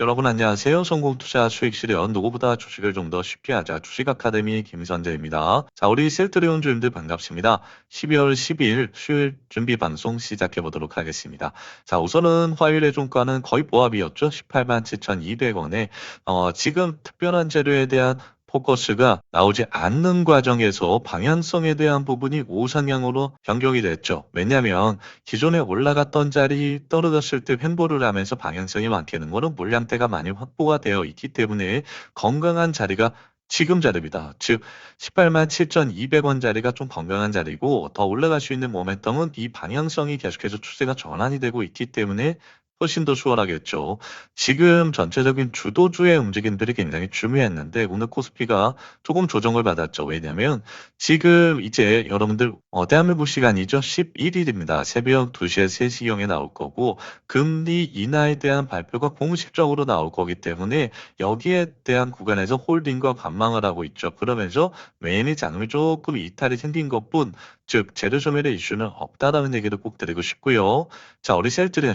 여러분 안녕하세요. 성공투자 수익실현 누구보다 주식을 좀 더 쉽게 하자 주식 아카데미 김선재입니다. 자, 우리 셀트리온 주님들 반갑습니다. 12월 12일 수요일 준비 방송 시작해 보도록 하겠습니다. 자, 우선은 화요일의 종가는 거의 보합이었죠. 18만 7,200원에 어, 지금 특별한 재료에 대한 포커스가 나오지 않는 과정에서 방향성에 대한 부분이 우상향으로 변경이 됐죠. 왜냐하면 기존에 올라갔던 자리 떨어졌을 때 횡보를 하면서 방향성이 많게는 거는 물량대가 많이 확보가 되어 있기 때문에 건강한 자리가 지금 자리입니다. 즉 18만 7,200원 자리가 좀 건강한 자리고 더 올라갈 수 있는 모멘텀은 이 방향성이 계속해서 추세가 전환이 되고 있기 때문에 훨씬 더 수월하겠죠. 지금 전체적인 주도주의 움직임들이 굉장히 중요했는데 오늘 코스피가 조금 조정을 받았죠. 왜냐하면 지금 이제 여러분들 어, 대한민국 시간이죠. 11일입니다. 새벽 2시에 3시경에 나올 거고 금리 인하에 대한 발표가 공식적으로 나올 거기 때문에 여기에 대한 구간에서 홀딩과 관망을 하고 있죠. 그러면서 매인이 장음이 조금 이탈이 생긴 것뿐 즉 재료 소멸의 이슈는 없다라는 얘기를 꼭 드리고 싶고요. 자, 우리 셀트리온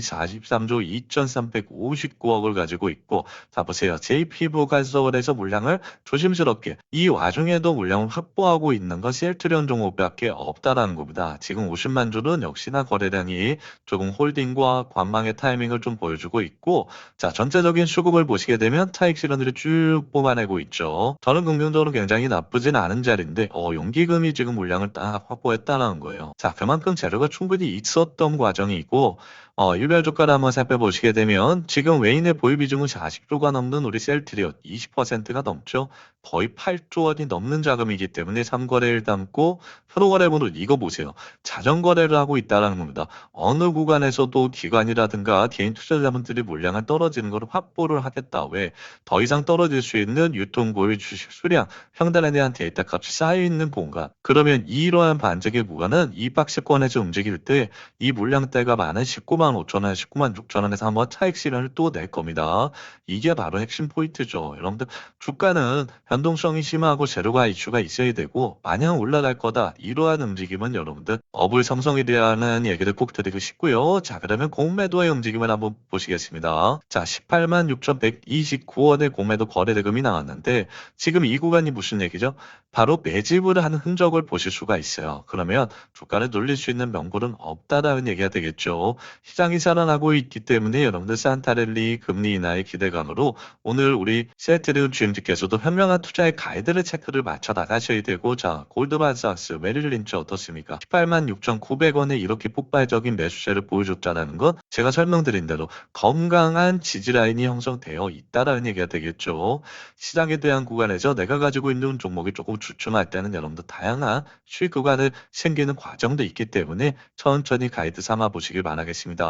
시가총액이 43조 2,359억을 가지고 있고, 자 보세요. JP부가서울에서 물량을 조심스럽게 이 와중에도 물량을 확보하고 있는 건 셀트리온 종목밖에 없다라는 겁니다. 지금 50만 주는 역시나 거래량이 조금 홀딩과 관망의 타이밍을 좀 보여주고 있고, 자 전체적인 수급을 보시게 되면 차익 실현들이 쭉 뽑아내고 있죠. 저는 긍정적으로 굉장히 나쁘진 않은 자리인데, 어 용기금이 지금 물량을 딱 확보했다는 거예요. 자 그만큼 재료가 충분히 있었던 과정이고, 어, 일별 주가를 한번 살펴보시게 되면 지금 외인의 보유 비중은 40조가 넘는 우리 셀트리온 20%가 넘죠. 거의 8조 원이 넘는 자금이기 때문에 3거래를 담고 프로거래분을 이거 보세요. 자전거래를 하고 있다는 겁니다. 어느 구간에서도 기관이라든가 개인 투자자분들이 물량을 떨어지는 걸 확보를 하겠다. 왜? 더 이상 떨어질 수 있는 유통 보유 주식 수량, 평단에 대한 데이터 값이 쌓여있는 공간. 그러면 이러한 반적의 구간은 이 박스권에서 움직일 때 이 물량대가 많은 19만 5천 원, 19만 6천 원에서 한번 차익 실현을 또 낼 겁니다. 이게 바로 핵심 포인트죠. 여러분들 주가는 변동성이 심하고 재료가 이슈가 있어야 되고 마냥 올라갈 거다. 이러한 움직임은 여러분들 어불성성이라는 얘기를 꼭 드리고 싶고요. 자 그러면 공매도의 움직임을 한번 보시겠습니다. 자 18만 6,129원의 공매도 거래 대금이 나왔는데 지금 이 구간이 무슨 얘기죠? 바로 매집을 하는 흔적을 보실 수가 있어요. 그러면 주가를 눌릴 수 있는 명분은 없다라는 얘기가 되겠죠. 시장이 살아나고 있기 때문에 여러분들 산타랠리 금리 인하의 기대감으로 오늘 우리 세트리온 주임님께서도 현명한 투자의 가이드를 체크를 맞춰 나가셔야 되고 자 골드만삭스 메릴 린치 어떻습니까? 18만 6,900원에 이렇게 폭발적인 매수세를 보여줬다는 건 제가 설명드린 대로 건강한 지지라인이 형성되어 있다라는 얘기가 되겠죠. 시장에 대한 구간에서 내가 가지고 있는 종목이 조금 주춤할 때는 여러분들 다양한 수익 구간을 생기는 과정도 있기 때문에 천천히 가이드 삼아 보시길 바라겠습니다.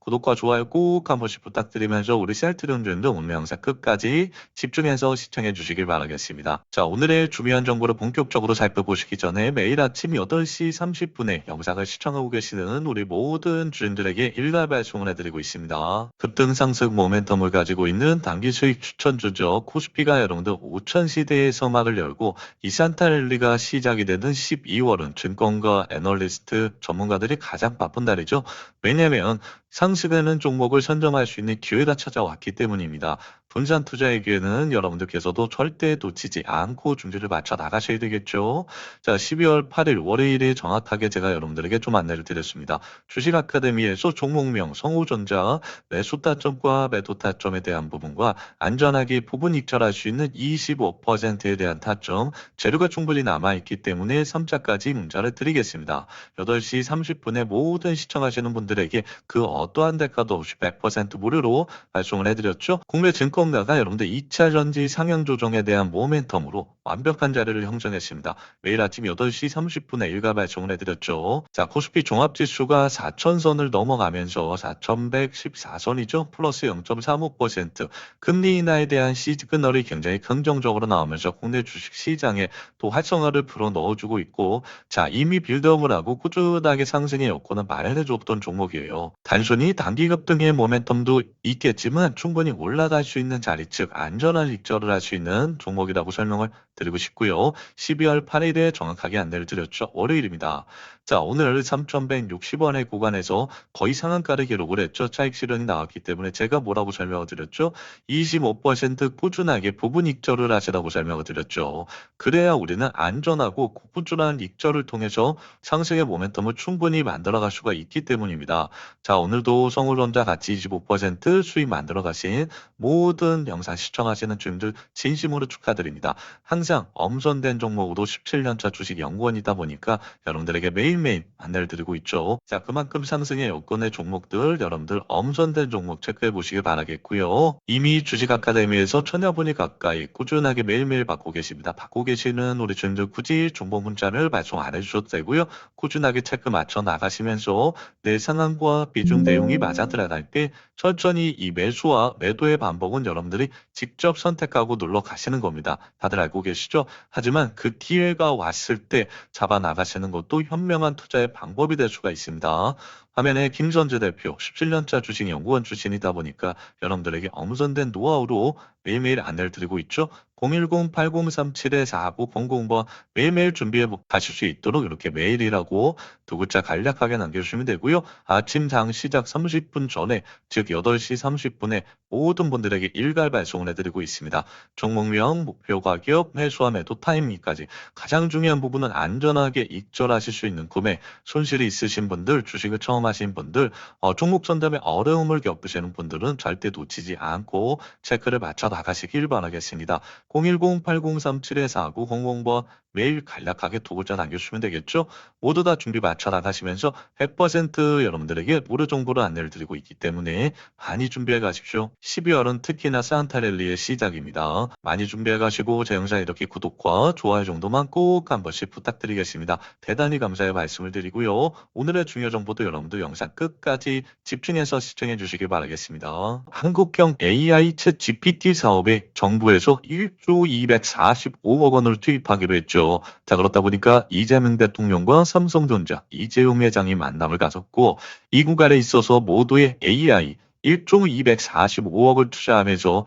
구독과 좋아요 꼭 한 번씩 부탁드리면서 우리 셀트리온 주인도 오늘 영상 끝까지 집중해서 시청해 주시길 바라겠습니다. 자 오늘의 중요한 정보를 본격적으로 살펴보시기 전에 매일 아침 8시 30분에 영상을 시청하고 계시는 우리 모든 주인들에게 일괄 발송을 해드리고 있습니다. 급등 상승 모멘텀을 가지고 있는 단기 수익 추천 주죠. 코스피가 여러분들 5천 시대에서 막을 열고 이 산타 랠리가 시작이 되는 12월은 증권가 애널리스트 전문가들이 가장 바쁜 달이죠. 왜냐하 면 상승하는 종목을 선점할 수 있는 기회가 찾아왔기 때문입니다. 분산 투자에게는 여러분들께서도 절대 놓치지 않고 준비를 맞춰 나가셔야 되겠죠. 자, 12월 8일 월요일에 정확하게 제가 여러분들에게 좀 안내를 드렸습니다. 주식 아카데미에서 종목명 성우전자 매수 타점과 매도 타점에 대한 부분과 안전하게 부분 익절할 수 있는 25%에 대한 타점, 재료가 충분히 남아있기 때문에 3자까지 문자를 드리겠습니다. 8시 30분에 모든 시청하시는 분들에게 그 어 떠한 대가도 없이 100% 무료로 발송을 해드렸죠. 국내 증권가가 여러분들 2차 전지 상향 조정에 대한 모멘텀으로 완벽한 자리를 형성했습니다. 매일 아침 8시 30분에 일가 발송을 해드렸죠. 자, 코스피 종합지수가 4천선을 넘어가면서 4,114선이죠. 플러스 0.35%. 금리 인하에 대한 시그널이 굉장히 긍정적으로 나오면서 국내 주식 시장에 또 활성화를 불어 넣어주고 있고, 자, 이미 빌드업을 하고 꾸준하게 상승의 여건을 마련해줬던 종목이에요. 단순 히 단기 급등의 모멘텀도 있겠지만 충분히 올라갈 수 있는 자리, 즉 안전한 익절을 할 수 있는 종목이라고 설명을 드리고 싶고요. 12월 8일에 정확하게 안내를 드렸죠. 월요일입니다. 자, 오늘 3,160원의 구간에서 거의 상한가를 기록을 했죠. 차익 실현이 나왔기 때문에 제가 뭐라고 설명을 드렸죠? 25% 꾸준하게 부분 익절을 하시라고 설명을 드렸죠. 그래야 우리는 안전하고 꾸준한 익절을 통해서 상승의 모멘텀을 충분히 만들어갈 수가 있기 때문입니다. 자, 오늘 도 성울론자 같이 25% 수익 만들어 가신 모든 영상 시청하시는 주님들 진심으로 축하드립니다. 항상 엄선된 종목으로 17년차 주식 연구원이다 보니까 여러분들에게 매일매일 안내를 드리고 있죠. 자, 그만큼 상승의 여건의 종목들 여러분들 엄선된 종목 체크해 보시길 바라겠고요. 이미 주식 아카데미에서 천여 분이 가까이 꾸준하게 매일매일 받고 계십니다. 받고 계시는 우리 주님들 굳이 정보 문자를 발송 안 해주셔도 되고요. 꾸준하게 체크 맞춰 나가시면서 내 상황과 비중 내용이 맞아 들어갈 때 천천히 이 매수와 매도의 반복은 여러분들이 직접 선택하고 눌러 가시는 겁니다. 다들 알고 계시죠? 하지만 그 기회가 왔을 때 잡아 나가시는 것도 현명한 투자의 방법이 될 수가 있습니다. 화면에 김선재 대표 17년차 주식 연구원 출신이다 보니까 여러분들에게 엄선된 노하우로 매일매일 안내를 드리고 있죠. 010-8037-4900번 매일매일 준비해 가실 수 있도록 이렇게 메일이라고 두 글자 간략하게 남겨주시면 되고요. 아침 장 시작 30분 전에 즉 8시 30분에 모든 분들에게 일괄 발송을 해드리고 있습니다. 종목명, 목표 가격, 회수와 매도 타이밍까지 가장 중요한 부분은 안전하게 익절하실 수 있는 구매, 손실이 있으신 분들, 주식을 처음 하신 분들, 어, 종목 선점에 어려움을 겪으시는 분들은 절대 놓치지 않고 체크를 맞춰 나가시길 바라겠습니다. 010-8037-4900번 매일 간략하게 두 글자 남겨주시면 되겠죠. 모두 다 준비 맞춰 나가시면서 100% 여러분들에게 무료 정보를 안내를 드리고 있기 때문에 많이 준비해 가십시오. 12월은 특히나 산타랠리의 시작입니다. 많이 준비해 가시고 제 영상 이렇게 구독과 좋아요 정도만 꼭 한 번씩 부탁드리겠습니다. 대단히 감사의 말씀을 드리고요. 오늘의 중요 정보도 여러분들 영상 끝까지 집중해서 시청해 주시길 바라겠습니다. 한국형 AI 챗 GPT 사업에 정부에서 1조 245억 원을 투입하기로 했죠. 자, 그렇다 보니까 이재명 대통령과 삼성전자 이재용 회장이 만남을 가졌고 이 구간에 있어서 모두의 AI 1조 245억을 투자하면서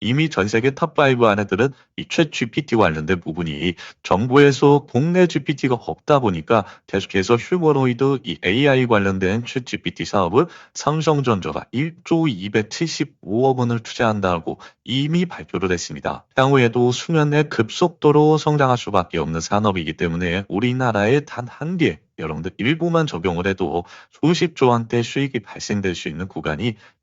이미 전 세계 탑5 안에 들은 이최 GPT 관련된 부분이 정부에서 국내 GPT가 없다 보니까 계속해서 휴머노이드 이 AI 관련된 최 GPT 사업을 삼성전자가 1조 275억 원을 투자한다고 이미 발표를 했습니다. 향후에도 수년 내 급속도로 성장할 수밖에 없는 산업이기 때문에 우리나라에 단 한 개 여러분들 일부만 적용을 해도 수십조 원대 수익이 발생될 수 있는 구간이